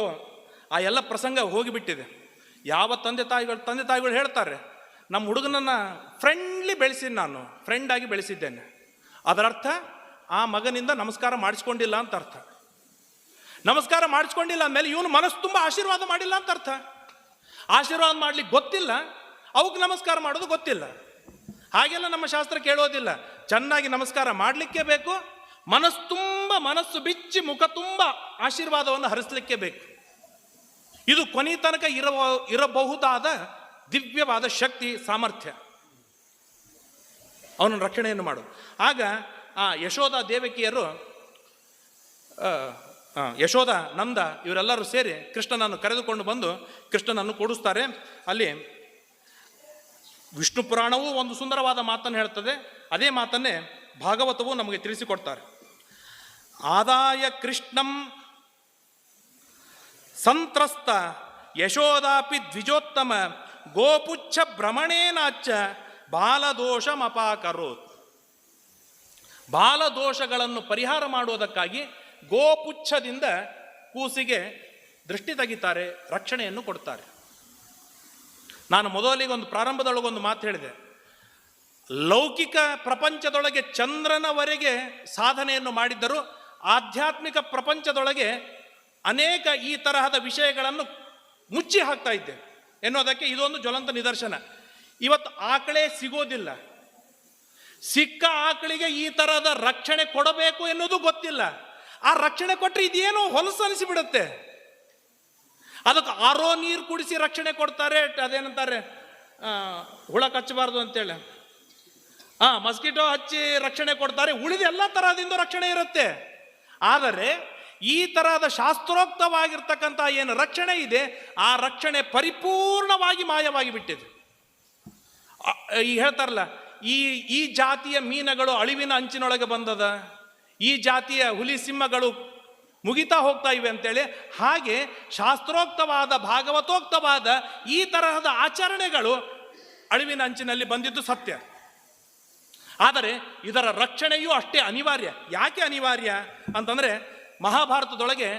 ಇವತ್ತು ಆ ಎಲ್ಲ ಪ್ರಸಂಗ ಹೋಗಿಬಿಟ್ಟಿದೆ. ಯಾವ ತಂದೆ ತಾಯಿಗಳು ತಂದೆ ತಾಯಿಗಳು ಹೇಳ್ತಾರೆ, ನಮ್ಮ ಹುಡುಗನನ್ನು ಫ್ರೆಂಡ್ಲಿ ಬೆಳೆಸಿದ್ದು ನಾನು ಫ್ರೆಂಡ್ ಆಗಿ ಬೆಳೆಸಿದ್ದೇನೆ. ಅದರರ್ಥ, ಆ ಮಗನಿಂದ ನಮಸ್ಕಾರ ಮಾಡಿಸ್ಕೊಂಡಿಲ್ಲ ಅಂತ ಅರ್ಥ. ನಮಸ್ಕಾರ ಮಾಡಿಸ್ಕೊಂಡಿಲ್ಲ ಅಂದಮೇಲೆ ಇವನು ಮನಸ್ಸು ತುಂಬ ಆಶೀರ್ವಾದ ಮಾಡಿಲ್ಲ ಅಂತ ಅರ್ಥ. ಆಶೀರ್ವಾದ ಮಾಡ್ಲಿಕ್ಕೆ ಗೊತ್ತಿಲ್ಲ, ಅವಕ್ಕೆ ನಮಸ್ಕಾರ ಮಾಡೋದು ಗೊತ್ತಿಲ್ಲ. ಹಾಗೆಲ್ಲ ನಮ್ಮ ಶಾಸ್ತ್ರ ಕೇಳೋದಿಲ್ಲ. ಚೆನ್ನಾಗಿ ನಮಸ್ಕಾರ ಮಾಡಲಿಕ್ಕೆ ಬೇಕು, ಮನಸ್ಸು ಮನಸ್ಸು ಬಿಚ್ಚಿ ಮುಖ ತುಂಬ ಆಶೀರ್ವಾದವನ್ನು ಹರಿಸಲಿಕ್ಕೆ ಬೇಕು. ಇದು ಕೊನೆ ತನಕ ಇರಬ ಇರಬಹುದಾದ ದಿವ್ಯವಾದ ಶಕ್ತಿ, ಸಾಮರ್ಥ್ಯ. ಅವನ ರಕ್ಷಣೆಯನ್ನು ಮಾಡು. ಆಗ ಆ ಯಶೋಧ ದೇವಕಿಯರು ಯಶೋಧ ನಂದ ಇವರೆಲ್ಲರೂ ಸೇರಿ ಕೃಷ್ಣನನ್ನು ಕರೆದುಕೊಂಡು ಬಂದು ಕೃಷ್ಣನನ್ನು ಕೂಡಿಸ್ತಾರೆ. ಅಲ್ಲಿ ವಿಷ್ಣು ಪುರಾಣವೂ ಒಂದು ಸುಂದರವಾದ ಮಾತನ್ನು ಹೇಳ್ತದೆ. ಅದೇ ಮಾತನ್ನೇ ಭಾಗವತವು ನಮಗೆ ತಿಳಿಸಿಕೊಡ್ತಾರೆ. ಆದಾಯ ಕೃಷ್ಣಂ ಸಂತ್ರಸ್ತ ಯಶೋದಾಪಿ ದ್ವಿಜೋತ್ತಮ ಗೋಪುಚ್ಛ ಭ್ರಮಣೇನಾಚ್ಚ ಬಾಲದೋಷಮಪಾಕರೋತ್. ಬಾಲದೋಷಗಳನ್ನು ಪರಿಹಾರ ಮಾಡುವುದಕ್ಕಾಗಿ ಗೋಪುಚ್ಛದಿಂದ ಕೂಸಿಗೆ ದೃಷ್ಟಿ ತೆಗಿತಾರೆ, ರಕ್ಷಣೆಯನ್ನು ಕೊಡ್ತಾರೆ. ನಾನು ಮೊದಲಿಗೆ ಒಂದು ಪ್ರಾರಂಭದೊಳಗೊಂದು ಮಾತು ಹೇಳಿದೆ. ಲೌಕಿಕ ಪ್ರಪಂಚದೊಳಗೆ ಚಂದ್ರನವರೆಗೆ ಸಾಧನೆಯನ್ನು ಮಾಡಿದ್ದರೂ ಆಧ್ಯಾತ್ಮಿಕ ಪ್ರಪಂಚದೊಳಗೆ ಅನೇಕ ಈ ತರಹದ ವಿಷಯಗಳನ್ನು ಮುಚ್ಚಿ ಹಾಕ್ತಾ ಇದ್ದೆ. ಎನ್ನುವುದಕ್ಕೆ ಇದೊಂದು ಜ್ವಲಂತ ನಿದರ್ಶನ. ಇವತ್ತು ಆಕಳೇ ಸಿಗೋದಿಲ್ಲ. ಸಿಕ್ಕ ಆಕಳಿಗೆ ಈ ತರಹದ ರಕ್ಷಣೆ ಕೊಡಬೇಕು ಎನ್ನುವುದು ಗೊತ್ತಿಲ್ಲ. ಆ ರಕ್ಷಣೆ ಕೊಟ್ಟರೆ ಇದೇನೋ ಹೊಲಸು ಅನಿಸಿಬಿಡುತ್ತೆ. ಅದಕ್ಕೆ ಆರೋ ನೀರು ಕುಡಿಸಿ ರಕ್ಷಣೆ ಕೊಡ್ತಾರೆ, ಅದೇನಂತಾರೆ ಹುಳ ಕಚ್ಚಬಾರ್ದು ಅಂತೇಳಿ. ಹಾಂ ಮಸ್ಕಿಟೋ ಹಚ್ಚಿ ರಕ್ಷಣೆ ಕೊಡ್ತಾರೆ ಉಳಿದ ಎಲ್ಲ ತರಹದಿಂದ ರಕ್ಷಣೆ ಇರುತ್ತೆ. ಆದರೆ ಈ ತರಹದ ಶಾಸ್ತ್ರೋಕ್ತವಾಗಿರ್ತಕ್ಕಂಥ ಏನು ರಕ್ಷಣೆ ಇದೆ, ಆ ರಕ್ಷಣೆ ಪರಿಪೂರ್ಣವಾಗಿ ಮಾಯವಾಗಿ ಬಿಟ್ಟಿದೆ. ಈ ಹೇಳ್ತಾರಲ್ಲ, ಈ ಈ ಜಾತಿಯ ಮೀನುಗಳು ಅಳಿವಿನ ಅಂಚಿನೊಳಗೆ ಬಂದದ, ಈ ಜಾತಿಯ ಹುಲಿ ಸಿಂಹಗಳು ಮುಗಿತಾ ಹೋಗ್ತಾ ಇವೆ ಅಂತೇಳಿ, ಹಾಗೆ ಶಾಸ್ತ್ರೋಕ್ತವಾದ, ಭಾಗವತೋಕ್ತವಾದ ಈ ತರಹದ ಆಚರಣೆಗಳು ಅಳಿವಿನ ಅಂಚಿನಲ್ಲಿ ಬಂದಿದ್ದು ಸತ್ಯ. ಆದರೆ ಇದರ ರಕ್ಷಣೆಯೂ ಅಷ್ಟೇ ಅನಿವಾರ್ಯ. ಯಾಕೆ ಅನಿವಾರ್ಯ ಅಂತಂದರೆ ಮಹಾಭಾರತದೊಳಗೆ